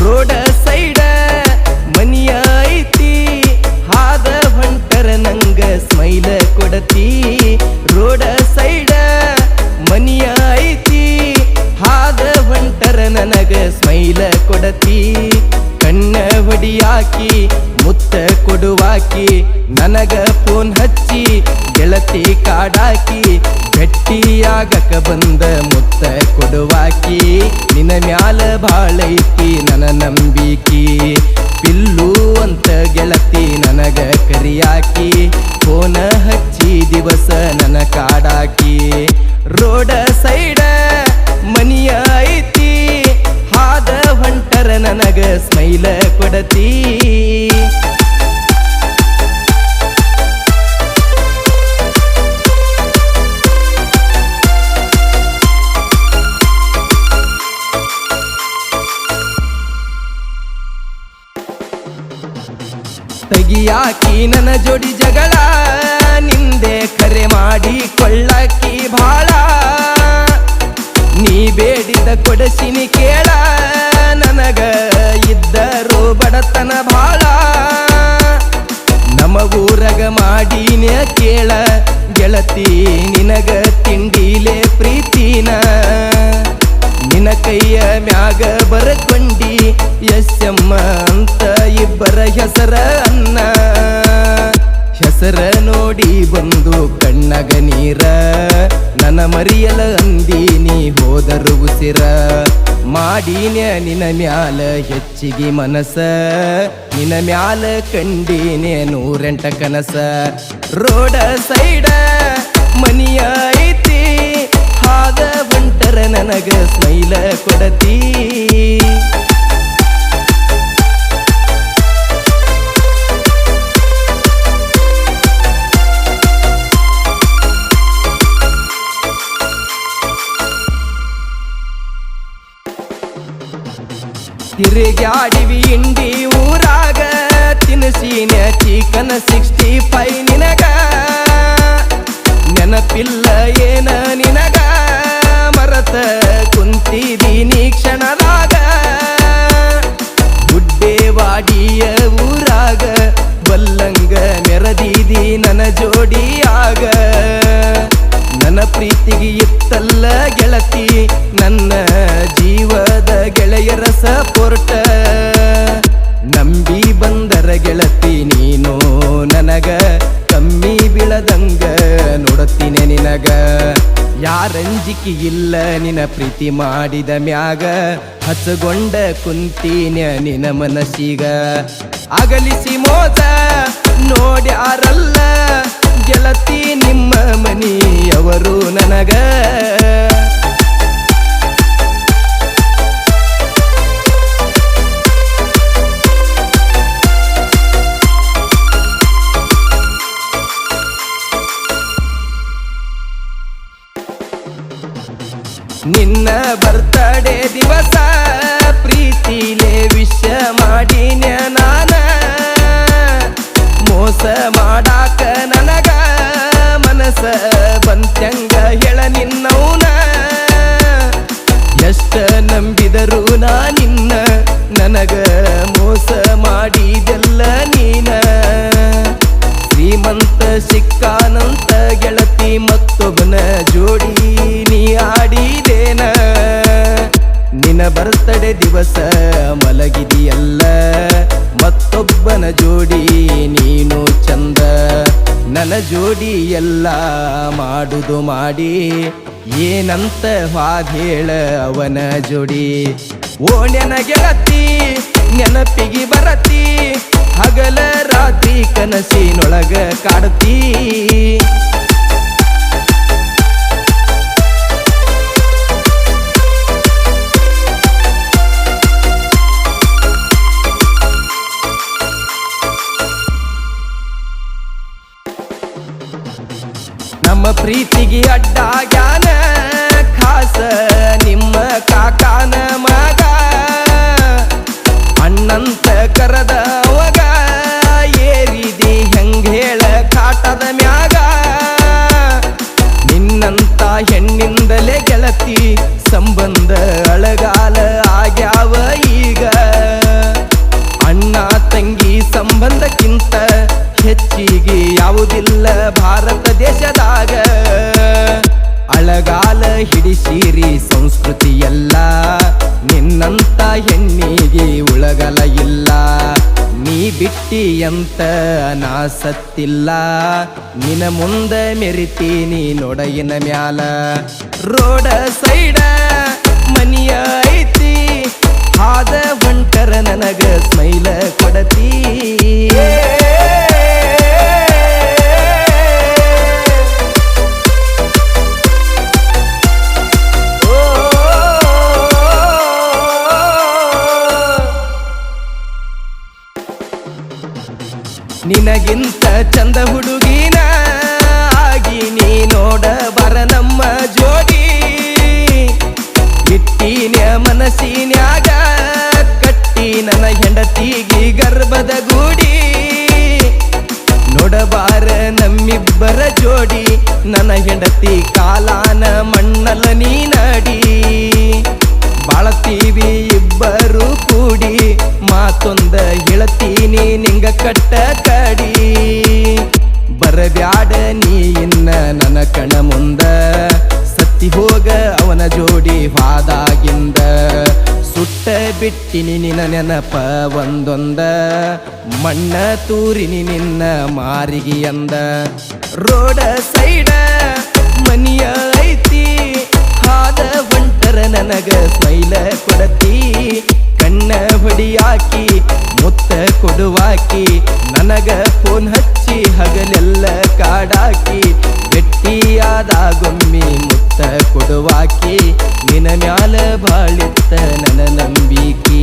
Road ಸೈಡ ಮನಿಯ ಐತಿ, ಹಾದ ಹೊಂಟರ ನಂಗ ಸ್ಮೈಲ ಕೊಡತಿ. Road ಸೈಡ ಮನಿಯ ಐತಿ, ಹಾದ ಹೊಂಟರ ನನಗ ಸ್ಮೈಲ ಕೊಡತಿ. ಕಣ್ಣ ಹೊಡಿಯಾಕಿ, ಮುತ್ತ ಕೊಡುವಾಕಿ, ನನಗ ಫೋನ್ ಹಚ್ಚಿ, ಗೆಳತಿ ಕಾಡಾಕಿ, ಗಟ್ಟಿಯಾಗಕ ಬಂದ ಕೊಡುವಾಕಿ ನಿನ ಮ್ಯಾಲ ಬಾಳೈತಿ ನನ್ನ ನಂಬಿಕಿ. ಪಿಲ್ಲು ಅಂತ ಗೆಳತಿ ನನಗ ಕರಿಯಾಕಿ. ಫೋನ ಹಚ್ಚಿ ದಿವಸ ನನ ಕಾಡಾಕಿ. ರೋಡ ಸೈಡ ಮನಿಯ ಐತಿ. ಹಾದ ಹೊಂಟರ ನನಗ ಸ್ಮೈಲ ಕೊಡತಿ. ತಗಿಯಾಕಿ ನನ್ನ ಜೋಡಿ ಜಗಳ. ನಿಂದೆ ಕರೆ ಮಾಡಿ ಕೊಳ್ಳಾಕಿ ಭಾಳ ನೀ ಬೇಡಿದ ಕೊಡಸಿನಿ ಕೇಳ. ನನಗ ಇದ್ದರು ಬಡತನ ಭಾಳ. ನಮ್ಮ ಊರಗ ಮಾಡೀನ ಕೇಳ. ಗೆಳತಿ, ನಿನಗ ತಿಂಡಿಲೆ ಪ್ರೀತಿನ. ನಿನ ಕೈಯ ಮ್ಯಾಗ ಬರಕೊಂಡಿ ಎಸ್ಎಮ್ಮ ಅಂತ ಇಬ್ಬರ ಹೆಸರ ಅನ್ನ ಹೆಸರ ನೋಡಿ ಬಂದು ಕಣ್ಣಗ ನೀರ. ನನ್ನ ಮರಿಯಲ ಅಂದೀನಿ ಹೋದರು ಉಸಿರ. ಮಾಡೀನ ನಿನ ಮ್ಯಾಲ ಹೆಚ್ಚಿಗೆ ಮನಸ. ನಿನ ಮ್ಯಾಲ ಕಂಡೀನೆ ನೂರೆಂಟ ಕನಸ. ರೋಡ ಸೈಡ ಮನಿಯ ಐತಿ, ಹಾದ ಹೊಂಟರ ನನಗ ಸ್ಮೈಲ ಕೊಡತಿ. ತಿರುಗಾಡಿವಿ ಇಂಡಿ ಊರಾಗ. ತಿನಸಿನ ಚಿಕನ್ ಸಿಕ್ಸ್ಟಿ ಫೈವ್ ನಿನಗ. ನೆನಪಿಲ್ಲ ಏನ ನಿನಗ. ಮರತ ಕುಂತಿದೀನಿ ಕ್ಷಣದಾಗ. ಗುಡ್ಡೇವಾಡಿಯ ಊರಾಗ. ಬಲ್ಲಂಗ ಮೆರದೀದಿ ನನ್ನ ಜೋಡಿಯಾಗ. ನನ್ನ ಪ್ರೀತಿಗೆ ಇತ್ತಲ್ಲ ಗೆಳತಿ ನನ್ನ ಗೆಳೆಯರ ಸಪೋರ್ಟ ನಂಬಿ ಬಂದರ ಗೆಳತಿ ನೀನು ನನಗ, ಕಮ್ಮಿ ಬೀಳದಂಗ ನೋಡತ್ತೀನಿ ನಿನಗ. ಯಾರಂಜಿಕೆ ಇಲ್ಲ ನಿನ ಪ್ರೀತಿ ಮಾಡಿದ ಮ್ಯಾಗ ಹಸುಗೊಂಡ ಕುಂತೀನ ನಿನ ಮನಸ್ಸಿಗ. ಅಗಲಿಸಿ ಮೋದ ನೋಡ್ಯಾರಲ್ಲ ಗೆಳತಿ ನಿಮ್ಮ ಮನಿಯವರು ನನಗ. ನಿನ್ನ ಬರ್ತಡೇ ದಿವಸ ಪ್ರೀತಿಲೇ ವಿಷ ಮಾಡಿನ ನಾನ. ಮೋಸ ಮಾಡಾಕ ನನಗ ಮನಸ ಬಂತ್ಯಂಗ ಹೇಳ ನಿನ್ನವನ. ಎಷ್ಟ ನಂಬಿದರು ನಾ ನಿನ್ನ, ನನಗ ಮೋಸ ಮಾಡಿದೆಲ್ಲ ನೀನ. ಶ್ರೀಮಂತ ಸಿಕ್ಕಾನಂತ ದಿವಸ ಮಲಗಿದಿಯಲ್ಲ, ಮತ್ತೊಬ್ಬನ ಜೋಡಿ ನೀನು ಚಂದ. ನನ್ನ ಜೋಡಿ ಎಲ್ಲ ಮಾಡುದು ಮಾಡಿ, ಏನಂತ ವಾದೇಳ ಅವನ ಜೋಡಿ. ಓ ಗೆಳತಿ ನೆನಪಿಗೆ ಬರತಿ ಹಗಲ ರಾತ್ರಿ ಕನಸಿನೊಳಗ ಕಾಡ್ತೀ ನಮ್ಮ ಪ್ರೀತಿಗೆ ಅಡ್ಡಾಗ್ಯಾನ ಖಾಸ ನಿಮ್ಮ ಕಾಕಾನ ಮಗ. ಅಣ್ಣಂತ ಕರೆದ ಅಂತ ನಾ ಸತ್ತಿಲ್ಲ ನಿನ ಮುಂದೆ ಮೆರಿತೀನಿ ನೋಡಗಿನ ಮ್ಯಾಲ. ರೋಡ ಸೈಡ ಮನಿಯ ಚಂದ ಹುಡುಗಿನ ಆಗಿ ನೀ ನೋಡ ಬರ ನಮ್ಮ ಜೋಡಿ. ಇಟ್ಟಿನ ಮನಸ್ಸಿನ್ಯಾಗ ಕಟ್ಟಿ ನನ್ನ ಹೆಂಡತಿಗಿ ಗರ್ಭದ ಗೂಡಿ. ನೋಡಬಾರ ನಮ್ಮಿಬ್ಬರ ಜೋಡಿ, ನನ್ನ ಹೆಂಡತಿ ಕಾಲಾನ ಮಣ್ಣಲ್ಲ ನೀ ನಡಿ ಬಾಳತೀವಿ ಇಬ್ಬರು ಕೂಡಿ. ಮಾತೊಂದ ಹೇಳ್ತೀನಿ ನಿಂಗ ಕಟ್ಟ ಕಡಿ ಬರಬ್ಯಾಡ ನೀ ಇನ್ನ ನನ್ನ ಕಣ ಮುಂದ ಸತ್ತಿ ಹೋಗ ಅವನ ಜೋಡಿ ಹಾದಾಗಿಂದ ಸುಟ್ಟ ಬಿಟ್ಟಿನಿ ನಿನ್ನ ನೆನಪ ಒಂದೊಂದ ಮಣ್ಣ ತೂರಿನಿ ನಿನ್ನ ಮಾರಿಗಿ ಅಂದ ರೋಡ ಸೈಡ ಮನಿಯ ಐತಿ ಹಾದ ಹೊಂಟರ ನನಗ ಸ್ಮೈಲ ಕಾಡಾಕಿ ಗಟ್ಟಿಯಾದ ಗೊಮ್ಮಿ ಮುತ್ತ ಕೊಡುವಾಕಿ ನಿನ ಮ್ಯಾಲ ಬಾಳಿತ್ತ ನನ್ನ ನಂಬಿಕೆ.